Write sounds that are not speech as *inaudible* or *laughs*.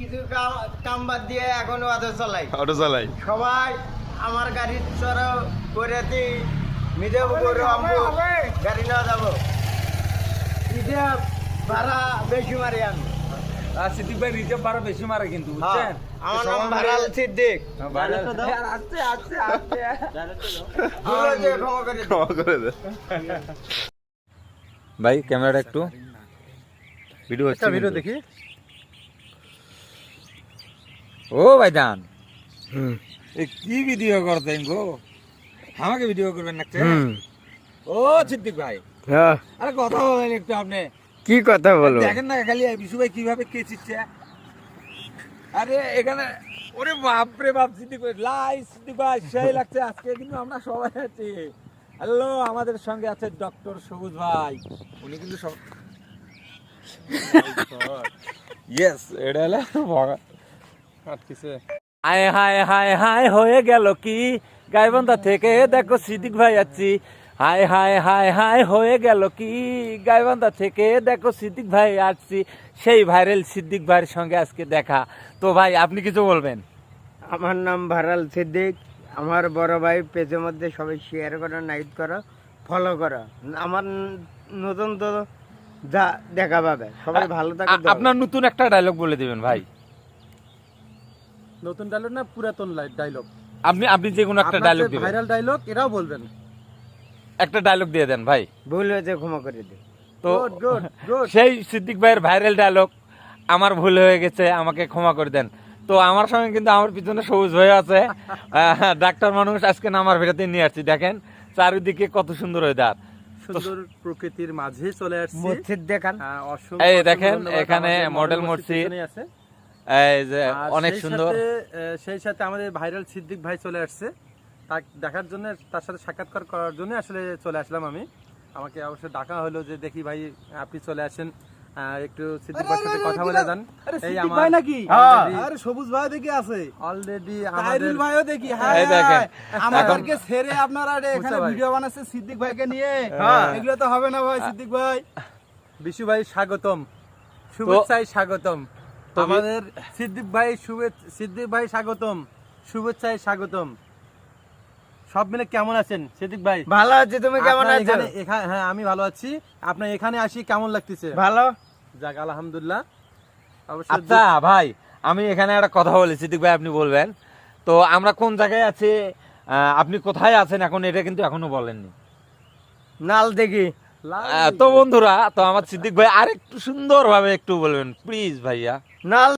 কিছু কাম- বাদ দিয়ে এখনও অটো চালাই। অটো চালাই। সবাই আমার গাড়ির চড়ো করে দি নিজে করে আমবো গাড়ি না যাব। ঈদে ভাড়া বেশি মারি আমি। আর সিদ্দিক ভাই বেশি মারে কিন্তু হ্যাঁ, বুঝছেন? আমার নাম ভাড়াল সিদ্দিক। আস্তে আস্তে আস্তে ক্ষমা করে দিন। ক্ষমা করে দে। ভাই ক্যামেরাটা একটু। ভিডিও ভিডিও দেখি। ও ভাই দান এ কি ভিডিও করতেন গো? আমাকে ভিডিও করবেন না ও সিদ্দিক ভাই। হ্যাঁ, আরে কথা বলেন একটু আপনি। কি কথা বলব? দেখেন না খালি বিশু ভাই কীভাবে কেচিচ্ছে আরে এখানে ওরে বাপ রে বাপ সিদ্দিক ভাই। লাই সিদ্দিক ভাই সেই লাগছে আজকে কিন্তু আমরা সবাই আছি। হ্যালো আমাদের সঙ্গে আছে ডক্টর সবুজ ভাই। উনি কিন্তু সব *laughs* ইয়েস এটা হলো ভগা হায় হায় হায় হায় হয়ে গেল কি? গাইবান্ধা থেকে দেখো সিদ্দিক ভাই আছি হায় হায় হায় হায় হয়ে গেল কি? গাইবান্ধা থেকে দেখো সিদ্দিক ভাই আসছি। সেই ভাইরাল সিদ্দিক ভাইয়ের সঙ্গে আজকে দেখা। তো ভাই আপনি কিছু বলবেন? আমার নাম ভাইরাল সিদ্দিক। আমার বড় ভাই পেজের মধ্যে সবাই শেয়ার করো নাইট করো ফলো করো। আমার নতুন তো যা দেখা পাবে। সবাই ভালো থাকে আপনার নতুন একটা ডায়লগ বলে দিবেন ভাই। নতুন ডায়লগ না পুরাতন ডায়লগ আপনি আপনি যে কোনো একটা ডায়লগ দিবেন। ভাইরাল ডায়লগ এটাও বলবেন। একটা ডায়লগ দিয়ে দেন ভাই। ভুল হয়েছে ক্ষমা করে দিই তো গুড গুড গুড সেই সিদ্দিক ভাইয়ের ভাইরাল ডায়লগ আমার ভুল হয়ে গেছে আমাকে ক্ষমা করে দেন। তো আমার সঙ্গে কিন্তু আমার পিছনে সবুজ হয়ে আছে। ডাক্তার মানুষ আজকে আমার ভিড়াতে নিয়ে আসছি দেখেন। চারিদিকে কত সুন্দর ওয়েদার সুন্দর প্রকৃতির মাঝে চলে আসছি। মসজিদ দেখান। হ্যাঁ, এই দেখেন, এখানে মডেল মডেল মসজিদ। আছে। এই যে আর অনেক সুন্দর। সেই সাথে আমাদের ভাইরাল সিদ্দিক ভাই চলে আসছে। তাকে দেখার জন্য তার সাথে সাক্ষাৎকার করার জন্য আসলে চলে আসলাম আমি। আমাকে অবশ্যই ডাকা হলো যে দেখি ভাই আপনি চলে আসেন। আহ, একটু সিদ্দিক ভাইয়ের সাথে কথা বলে যান। এই আমার ভাই নাকি। আরে সবুজ ভাই দেখি আছে। অলরেডি তাইরুল আমাদের ভাইও দেখি এই হ্যাঁ দেখেন, আমাদেরকে ছেড়ে আপনারা এখানে ভিডিও বানাচ্ছে সিদ্দিক ভাইকে নিয়ে? হ্যাঁ। এগুলো তো হবে না ভাই সিদ্দিক ভাই। বিশু ভাই স্বাগতম। শুভেচ্ছায় স্বাগতম। আমাদের সিদ্দিক ভাই সিদ্দিক ভাই স্বাগতম। শুভেচ্ছায় স্বাগতম। সব মিলে কেমন আছেন সিদ্দিক ভাই? ভালো আছে তুমি কেমন আপনার আছো? এখানে হ্যাঁ আমি ভালো আছি। আপনার এখানে আসি কেমন লাগতেছে? ভালো। যাক আলহামদুলিল্লাহ। আচ্ছা ভাই আমি এখানে একটা কথা বলি সিদ্দিক ভাই আপনি বলবেন। তো আমরা কোন জায়গায় আছি? আপনি কোথায় আছেন এখন? এটা কিন্তু এখনও বলেননি। নাল দেখি তো বন্ধুরা তো আমার সিদ্দিক ভাই আরেকটু সুন্দর ভাবে একটু বলবেন প্লিজ ভাইয়া। নাল